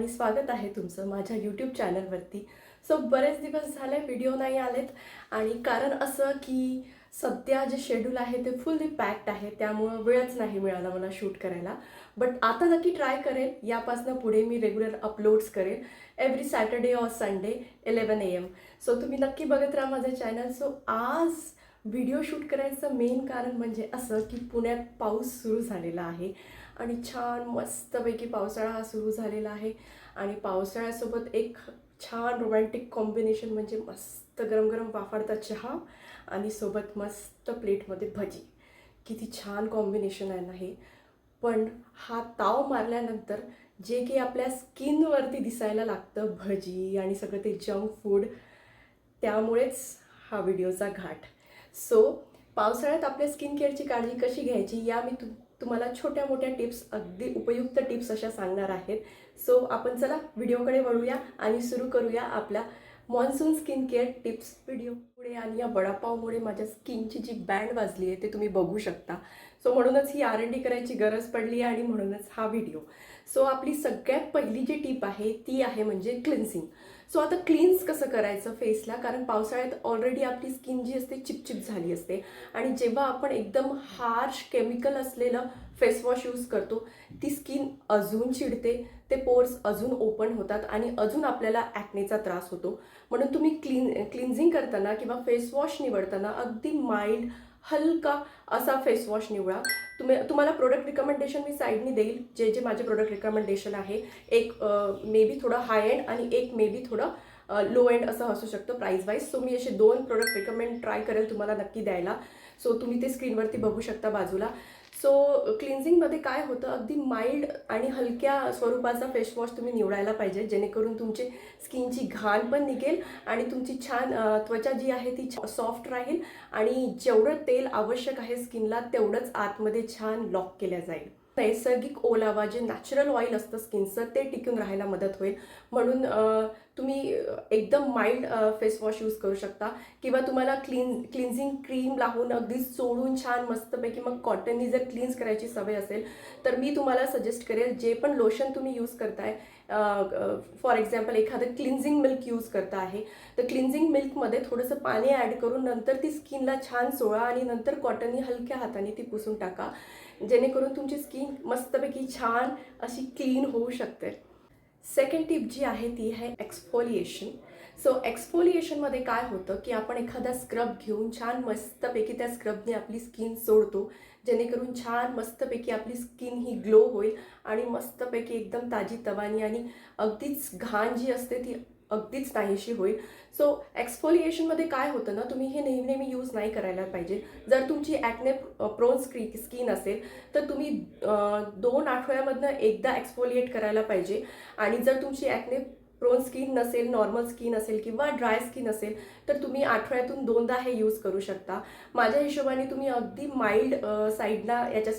आणि स्वागत आहे तुमचं माझ्या यूट्यूब चॅनलवरती सो बरेच दिवस झाले व्हिडिओ नाही आलेत आणि कारण असं की सध्या जे शेड्यूल आहे ते फुल्ली पॅक्ड आहे त्यामुळं वेळच नाही मिळाला मला शूट करायला. बट आता नक्की ट्राय करेल यापासनं पुढे मी रेग्युलर अपलोड्स करेल every Saturday or Sunday eleven A M so तुम्ही नक्की बघत राहा माझं चॅनल सो आज व्हिडिओ शूट करायचं मेन कारण म्हणजे असं की पुण्यात पाऊस सुरू झालेला आहे. आणि छान मस्तपैकी पावसाळा हा सुरू झालेला आहे. आणि पावसाळ्यासोबत एक छान रोमॅन्टिक कॉम्बिनेशन म्हणजे मस्त गरम गरम वाफाडता चहा आणि सोबत मस्त प्लेटमध्ये भजी. किती छान कॉम्बिनेशन आहे ना हे. पण हा ताव मारल्यानंतर जे की आपल्या स्किनवरती दिसायला लागतं भजी आणि सगळं ते जंक फूड त्यामुळेच हा व्हिडिओचा घाट. सो पावसाळ्यात आपल्या स्किन केअरची काळजी कशी घ्यायची या मी तु तुम्हाला छोट्या मोठ्या टिप्स अगदी उपयुक्त टिप्स अशा सांगणार आहेत. सो आपण चला व्हिडिओकडे वळूया आणि सुरू करूया आपल्या monsoon skin care tips video पुढे आणि या वडापावमुळे माझ्या स्किनची जी बँड वाजली आहे ते तुम्ही बघू शकता. सो म्हणूनच ही आर एन डी करायची गरज पडली आहे आणि म्हणूनच हा व्हिडिओ सो आपली सगळ्यात पहिली जी टिप आहे ती आहे म्हणजे क्लिन्सिंग सो आता क्लीन्स कसं करायचं फेसला कारण पावसाळ्यात ऑलरेडी आपली स्किन जी असते चिपचिप झाली असते. आणि जेव्हा आपण एकदम हार्श केमिकल असलेलं फेसवॉश यूज करतो ती स्किन अजून चिडते ते पोर्स अजून ओपन होतात आणि अजून आपल्याला ॲक्नेचा त्रास होतो. म्हणून तुम्ही क्लीन क्लिन्झिंग करताना किंवा फेसवॉश निवडताना अगदी माइल्ड हलका असा फेसवॉश निवडा. तुम्ही तुम्हाला प्रोडक्ट रिकमेंडेशन मी साईडनी देईल जे जे माझे प्रोडक्ट रिकमेंडेशन आहे. एक मे बी थोडं हाय एंड आणि एक मे बी थोडं लो एंड असं असू शकतं प्राईज वाईज सो मी असे दोन प्रोडक्ट रिकमेंड ट्राय करेल तुम्हाला नक्की द्यायला. सो तुम्ही ते स्क्रीनवरती बघू शकता बाजूला. सो क्लिन्झिंगमध्ये काय होतं? अगदी माइल्ड आणि हलक्या स्वरूपाचा फेसवॉश तुम्ही निवडायला पाहिजे. जेणेकरून तुमची स्किनची घाण पण निघेल आणि तुमची छान त्वचा जी आहे ती सॉफ्ट राहील आणि जेवढं तेल आवश्यक आहे स्किनला तेवढंच आतमध्ये छान लॉक केल्या जाईल. नैसर्गिक ओलावा जे नॅचरल ऑइल असतं स्किनचं ते टिकून राहायला मदत होईल. म्हणून तुम्ही एकदम माइल्ड फेसवॉश यूज करू शकता. किंवा तुम्हाला क्लीन क्लिन्झिंग क्रीम लावून अगदी चोळून छान मस्तपैकी मग कॉटननी जर क्लीन्स करायची सवय असेल तर मी तुम्हाला सजेस्ट करेल जे पण लोशन तुम्ही यूज करताय फॉर एक्झाम्पल एखादं क्लिन्झिंग मिल्क यूज करता आहे तर क्लिन्झिंग मिल्कमध्ये थोडंसं पाणी ॲड करून नंतर ती स्किनला छान चोळा आणि नंतर कॉटननी हलक्या हाताने ती पुसून टाका. जेणेकरून तुमची स्किन मस्तपैकी छान अशी क्लीन होऊ शकते. सेकंड टिप जी आहे ती आहे एक्सफोलिएशन सो एक्सफोलिएशनमध्ये काय होतं की आपण एखादा स्क्रब घेऊन छान मस्तपैकी त्या स्क्रबने आपली स्किन सोडतो जेणेकरून छान मस्तपैकी आपली स्किन ही ग्लो होईल आणि मस्तपैकी एकदम ताजी तवानी आणि अगदीच घाण जी असते ती अगदीच नाहीशी होईल. सो एक्सफोलिएशनमध्ये काय होतं ना तुम्ही हे नेहमी नेहमी यूज नाही करायला पाहिजे. जर तुमची ॲक्ने प्रोन स्क्री स्किन असेल तर तुम्ही दोन आठवड्यामधनं एकदा एक्सफोलिएट करायला पाहिजे. आणि जर तुमची ॲक्ने प्रोन स्किन नसेल नॉर्मल स्किन असेल किंवा ड्राय स्किन असेल तर तुम्ही आठवड्यातून दोनदा हे यूज करू शकता. माझ्या हिशोबाने तुम्ही अगदी माइल्ड साईडला याच्या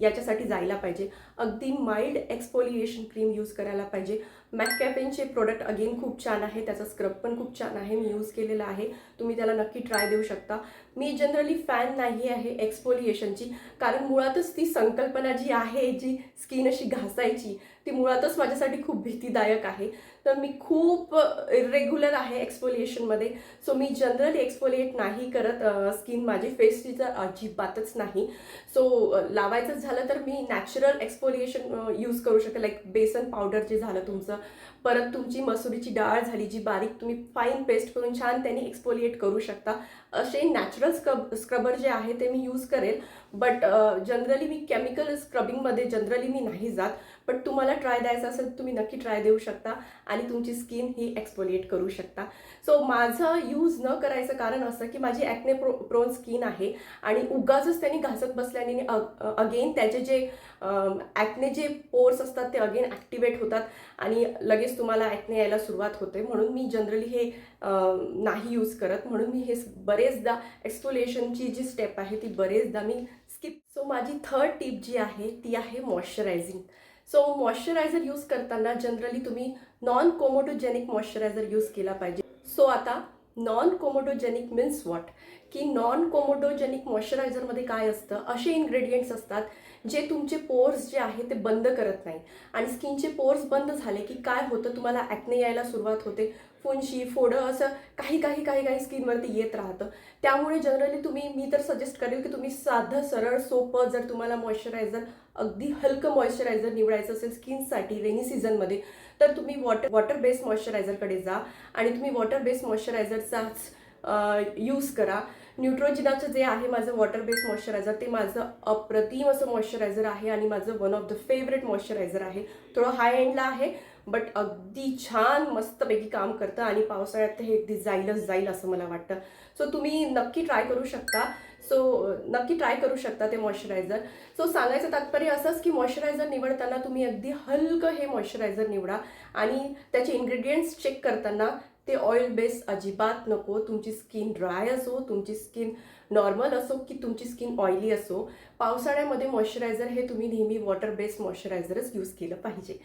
याच्यासाठी जायला पाहिजे. अगदी माइल्ड एक्सपोलिएशन क्रीम यूज करायला पाहिजे. मॅकॅफेनचे प्रोडक्ट अगेन खूप छान आहे. त्याचा स्क्रब पण खूप छान आहे. मी यूज केलेला आहे. तुम्ही त्याला नक्की ट्राय देऊ शकता. मी जनरली फॅन नाही आहे एक्सपोलिएशनची कारण मुळातच ती संकल्पना जी आहे जी स्किन अशी घासायची ती मुळातच माझ्यासाठी खूप भीतीदायक आहे. तर मी खूप रेग्युलर आहे एक्सफोलिएशनमध्ये सो मी जनरली एक्सफोलिएट नाही करत. स्किन माझी फेसची तर अजिबातच नाही. सो लावायचं झालं तर मी नॅचरल एक्सफोलिएशन यूज करू शकते लाईक बेसन पावडर जे झालं तुमचं. परत तुमची मसुरीची डाळ झाली जी बारीक तुम्ही फाईन पेस्ट करून छान त्यांनी एक्सपोलिएट करू शकता. असे नॅचरल स्क्रब स्क्रबर जे आहे ते मी यूज करेल. बट जनरली मी केमिकल स्क्रबिंगमध्ये जनरली मी नाही जात. बट तुम्हाला ट्राय द्यायचं असेल तर तुम्ही नक्की ट्राय देऊ शकता आणि तुमची स्किन ही एक्सपोलिएट करू शकता. सो माझं यूज न करायचं कारण असं की माझी ॲक्ने प्रो प्रोन स्किन आहे आणि उगाचच त्यांनी घासत बसल्याने अगेन त्याचे जे ॲक्ने जे पोर्स असतात ते अगेन ॲक्टिवेट होतात. आणि लगेच तुम्हाला ॲक्ने यायला सुरुवात होते. म्हणून मी जनरली हे नाही यूज करत. म्हणून मी हे बरेचदा एक्सपोलेशनची जी स्टेप आहे ती बरेचदा मी स्किप सो माझी थर्ड टिप जी आहे ती आहे मॉइश्चरायझिंग सो मॉइश्चरायझर यूज करताना जनरली तुम्ही नॉन कोमोटोजेनिक मॉइश्चरायझर यूज केला पाहिजे. सो आता नॉन कोमोटोजेनिक मीन्स वॉट की नॉन कोमोडोजेनिक मॉइश्चरायझरमध्ये काय असतं? असे इन्ग्रेडियंट्स असतात जे तुमचे पोर्स जे आहे ते बंद करत नाही. आणि स्किनचे पोर्स बंद झाले की काय होतं? तुम्हाला ॲक्ने यायला सुरुवात होते. फुंशी फोडं असं काही काही काही काही स्किनवरती येत राहतं. त्यामुळे जनरली तुम्ही मी तर सजेस्ट करेल की तुम्ही साधं सरळ सोपं जर तुम्हाला मॉइश्चरायझर अगदी हलकं मॉइश्चरायझर निवडायचं असेल स्किनसाठी रेनी सीझनमध्ये तर तुम्ही वॉटर वॉटर बेस्ड मॉइश्चरायझरकडे जा. आणि तुम्ही वॉटर बेस्ड मॉइश्चरायझरचाच यूज करा. न्यूट्रोजिनाचं जे आहे माझं वॉटर बेस्ड मॉइश्चरायझर ते माझं अप्रतिम असं मॉइश्चरायझर आहे आणि माझं one of the favourite moisturiser आहे. थोडं हाय एंडला आहे बट अगदी छान मस्तपैकी काम करतं आणि पावसाळ्यात हे अगदी जाईलच जाईल असं मला वाटतं. सो तुम्ही नक्की ट्राय करू शकता. सो नक्की ट्राय करू शकता ते मॉइश्चरायझर सो सांगायचं तात्पर्य असंच की मॉइश्चरायझर निवडताना तुम्ही अगदी हलकं हे मॉइश्चरायझर निवडा आणि त्याचे इन्ग्रेडियंट्स चेक करताना ते ऑइल बेस अजिबात नको. तुमची स्किन ड्राय असो तुमची स्किन नॉर्मल असो की तुमची स्किन ऑइली असो पावसाळ्यामध्ये मॉइश्चरायझर हे तुम्ही नेहमी वॉटर बेस्ड मॉइश्चरायझरच यूज केलं पाहिजे.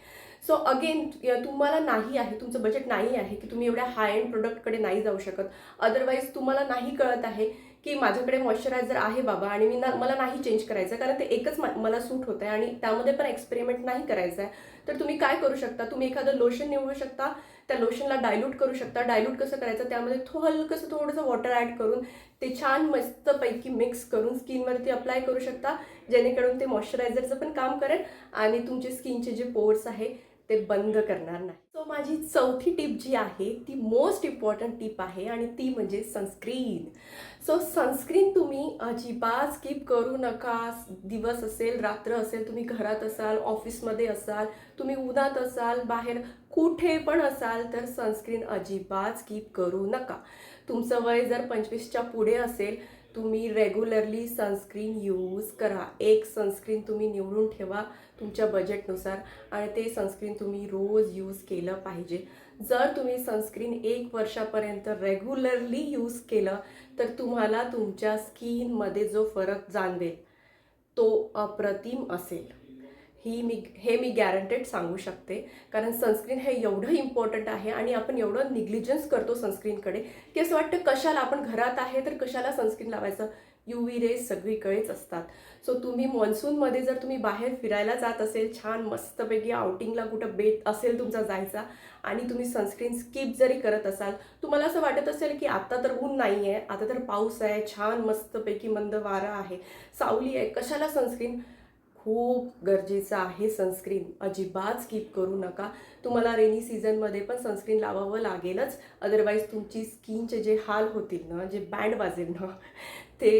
सो अगेन तुम्हाला नाही आहे तुमचं बजेट नाही आहे की तुम्ही एवढ्या हाय एंड प्रोडक्टकडे नाही जाऊ शकत. अदरवाईज तुम्हाला नाही कळत आहे की माझ्याकडे मॉइश्चरायझर आहे बाबा आणि मी ना मला नाही चेंज करायचं कारण ते एकच मा- मला सूट होतं आहे आणि त्यामध्ये पण एक्सपेरिमेंट नाही करायचं आहे. तर तुम्ही काय करू शकता? तुम्ही एखादं लोशन निवडू शकता त्या लोशनला डायल्यूट करू शकता. डायल्यूट कसं करायचं? त्यामध्ये थो हलकंसं थोडंसं वॉटर ॲड करून ते छान मस्तपैकी मिक्स करून स्किनवरती अप्लाय करू शकता. जेणेकरून ते मॉइश्चरायझरचं पण काम करेल आणि तुमचे स्किनचे जे पोर्स आहे ते बंद करणार नाही. सो माझी चौथी टिप जी आहे ती मोस्ट इम्पॉर्टंट टिप आहे आणि ती म्हणजे सनस्क्रीन सो सनस्क्रीन तुम्ही अजिबात स्किप करू नका. दिवस असेल रात्र असेल तुम्ही घरात असाल ऑफिसमध्ये असाल तुम्ही उन्हात असाल बाहेर कुठे पण असाल तर सनस्क्रीन अजिबात स्किप करू नका. तुमचं वय जर पंचवीसच्या पुढे असेल तुम्ही रेग्युलरली सनस्क्रीन यूज करा. एक सनस्क्रीन तुम्ही निवडून ठेवा तुमच्या बजेटनुसार आणि ते सनस्क्रीन तुम्ही रोज यूज केलं पाहिजे. जर तुम्ही सनस्क्रीन एक वर्षापर्यंत रेग्युलरली यूज केलं तर तुम्हाला तुमच्या स्किनमध्ये जो फरक जाणवेल तो अप्रतिम असेल. ही मी हे मी गॅरंटेड सांगू शकते. कारण सनस्क्रीन हे एवढं इम्पॉर्टंट आहे आणि आपण एवढं निग्लिजन्स करतो सनस्क्रीनकडे की असं वाटतं कशाला आपण घरात आहे तर कशाला सनस्क्रीन लावायचं? यू व्ही रेज सगळीकडेच असतात. सो तुम्ही मॉन्सूनमध्ये जर तुम्ही बाहेर फिरायला जात असेल छान मस्तपैकी आउटिंगला कुठं बेट असेल तुमचा जायचा आणि तुम्ही सनस्क्रीन स्किप जरी करत असाल तुम्हाला असं वाटत असेल की आत्ता तर ऊन नाही आहे आता तर पाऊस आहे छान मस्तपैकी मंद वारा आहे सावली आहे कशाला सनस्क्रीन खूप गरजेचं आहे सनस्क्रीन अजिबात स्किप करू नका. तुम्हाला रेनी सीझनमध्ये पण सनस्क्रीन लावावं लागेलच. अदरवाईज तुमची स्किनचे जे हाल होतील ना जे बँड वाजेल ना ते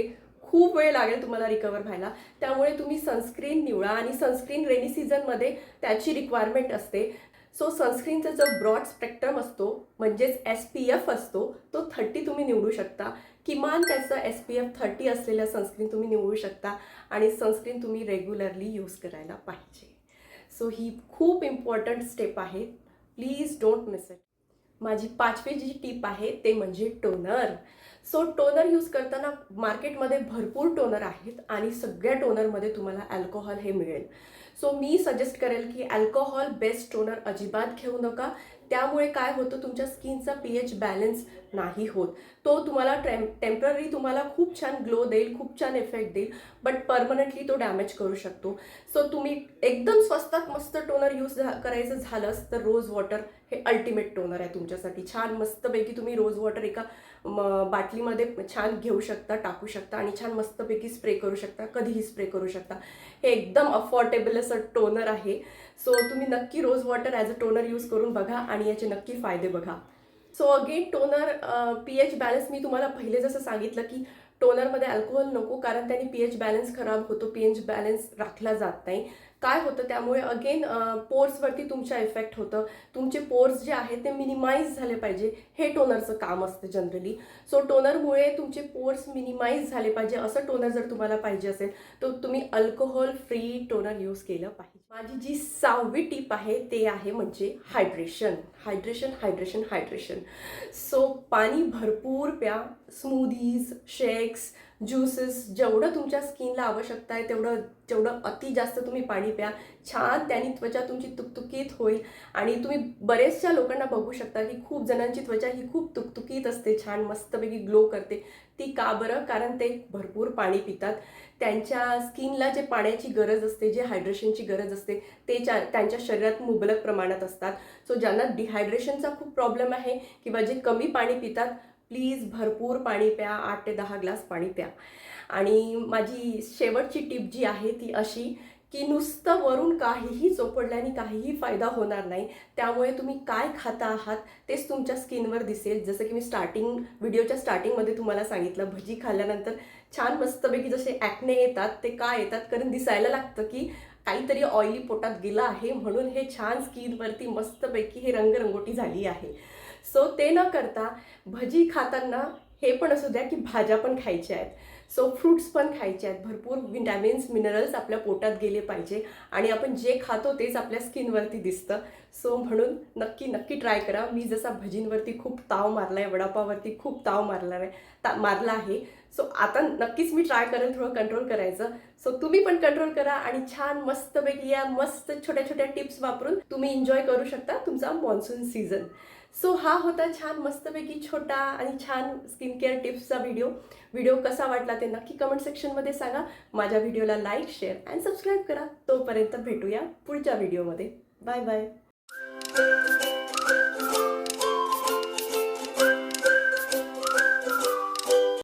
खूप वेळ लागेल तुम्हाला रिकवर व्हायला. त्यामुळे तुम्ही सनस्क्रीन निवडा आणि सनस्क्रीन रेनी सीझनमध्ये त्याची रिक्वायरमेंट असते. सो सनस्क्रीनचा जो ब्रॉड स्पेक्ट्रम असतो म्हणजेच एस पी एफ असतो तो थर्टी तुम्ही निवडू शकता. किमान त्याचं एस पी एफ थर्टी असलेलं सनस्क्रीन तुम्ही निवडू शकता आणि सनस्क्रीन तुम्ही रेग्युलरली यूज करायला पाहिजे. सो ही खूप इम्पॉर्टंट स्टेप आहे. प्लीज डोंट मिस इट माझी पाचवी जी टीप आहे ते म्हणजे टोनर सो टोनर यूज करताना मार्केटमध्ये भरपूर टोनर आहेत आणि सगळ्या टोनरमध्ये तुम्हाला अल्कोहोल हे मिळेल. सो मी सजेस्ट करेल की अल्कोहोल बेस्ट टोनर अजिबात घेऊ नका. त्यामुळे काय होतं तुमच्या स्किनचा पी एच बॅलन्स नाही होत. तो तुम्हाला टेम टेंपररी तुम्हाला खूप छान ग्लो देईल खूप छान इफेक्ट देईल बट परमनंटली तो डॅमेज करू शकतो. सो तुम्ही एकदम स्वस्तात मस्त टोनर यूज करायचं झालंच तर रोज वॉटर हे अल्टिमेट टोनर आहे तुमच्यासाठी. छान मस्तपैकी तुम्ही रोज वॉटर एका बाटलीमध्ये छान घेऊ शकता टाकू शकता आणि छान मस्तपैकी स्प्रे करू शकता कधीही स्प्रे करू शकता. हे एकदम अफोर्डेबल असं टोनर आहे. सो तुम्ही नक्की rose water as a toner use करून बघा आणि याचे नक्की फायदे बघा. So again toner P H balance मी तुम्हाला पहिले जसं सांगितलं की टोनरमध्ये अल्कोहोल नको कारण त्याने पी एच बॅलन्स खराब होतो पी एच बॅलन्स राखला जात नाही. काय होतं त्यामुळे अगेन पोर्सवरती तुमच्या इफेक्ट होतं. तुमचे पोर्स जे आहेत ते मिनिमाइज झाले पाहिजे. हे टोनरचं काम असतं जनरली सो टोनरमुळे तुमचे पोर्स मिनिमाइज झाले पाहिजे. असं टोनर जर तुम्हाला पाहिजे असेल तर तुम्ही अल्कोहोल फ्री टोनर यूज केलं पाहिजे. माझी जी सहावी टीप आहे ते आहे म्हणजे hydration hydration hydration hydration so पाणी भरपूर प्या. स्मूदीज शेक्स ज्युसेस जेवढं तुमच्या स्किनला आवश्यकता आहे तेवढं जेवढं अति जास्त तुम्ही पाणी प्या. छान त्याने त्वचा तुमची तुकतुकीत होईल. आणि तुम्ही बरेचशा लोकांना बघू शकता की खूप जणांची त्वचा ही खूप तुकतुकीत असते छान मस्तपैकी ग्लो करते. ती का बरं? कारण ते भरपूर पाणी पितात. त्यांच्या स्किनला जे पाण्याची गरज असते जे हायड्रेशनची गरज असते ते त्यांच्या शरीरात मुबलक प्रमाणात असतात. सो ज्यांना डिहायड्रेशनचा खूप प्रॉब्लेम आहे किंवा जे कमी पाणी पितात प्लीज भरपूर पाणी प्या आठ ते दहा ग्लास पाणी प्या. आणि माझी शेवटची टिप जी आहे ती अशी की नुसतं वरून काहीही चोपडल्याने काहीही फायदा होणार नाही. त्यामुळे तुम्ही काय खाता आहात तेच तुमच्या स्किनवर दिसेल. जसं की मी स्टार्टिंग व्हिडिओच्या स्टार्टिंगमध्ये तुम्हाला सांगितलं भजी खाल्ल्यानंतर छान मस्तपैकी जसे ॲक्ने येतात ते का येतात? कारण दिसायला लागतं की काहीतरी ऑइली पोटात गेलं आहे म्हणून हे छान स्किनवरती मस्तपैकी हे रंगरंगोटी झाली आहे. सो ते न करता भजी खाताना हे पण असू द्या की भाज्या पण खायच्या आहेत. सो फ्रूट्स पण खायचे आहेत. भरपूर विटॅमिन्स मिनरल्स आपल्या पोटात गेले पाहिजे आणि आपण जे खातो तेच आपल्या स्किनवरती दिसतं. सो म्हणून नक्की नक्की ट्राय करा. मी जसा भजींवरती खूप ताव मारला आहे वडापावरती खूप ताव मारला आहे ता मारला आहे सो आता नक्कीच मी ट्राय करेन थोडं कंट्रोल करायचं. सो तुम्ही पण कंट्रोल करा आणि छान मस्तपैकी या मस्त छोट्या छोट्या टिप्स वापरून तुम्ही एन्जॉय करू शकता तुमचा मॉन्सून सीझन सो हा होता छान मस्तपैकी छोटा आणि छान स्किन केअर टिप्सचा व्हिडिओ व्हिडिओ कसा वाटला ते नक्की कमेंट सेक्शनमध्ये सांगा. माझ्या व्हिडिओला लाईक शेअर अँड सबस्क्राईब करा. तोपर्यंत भेटूया पुढच्या व्हिडिओमध्ये बाय बाय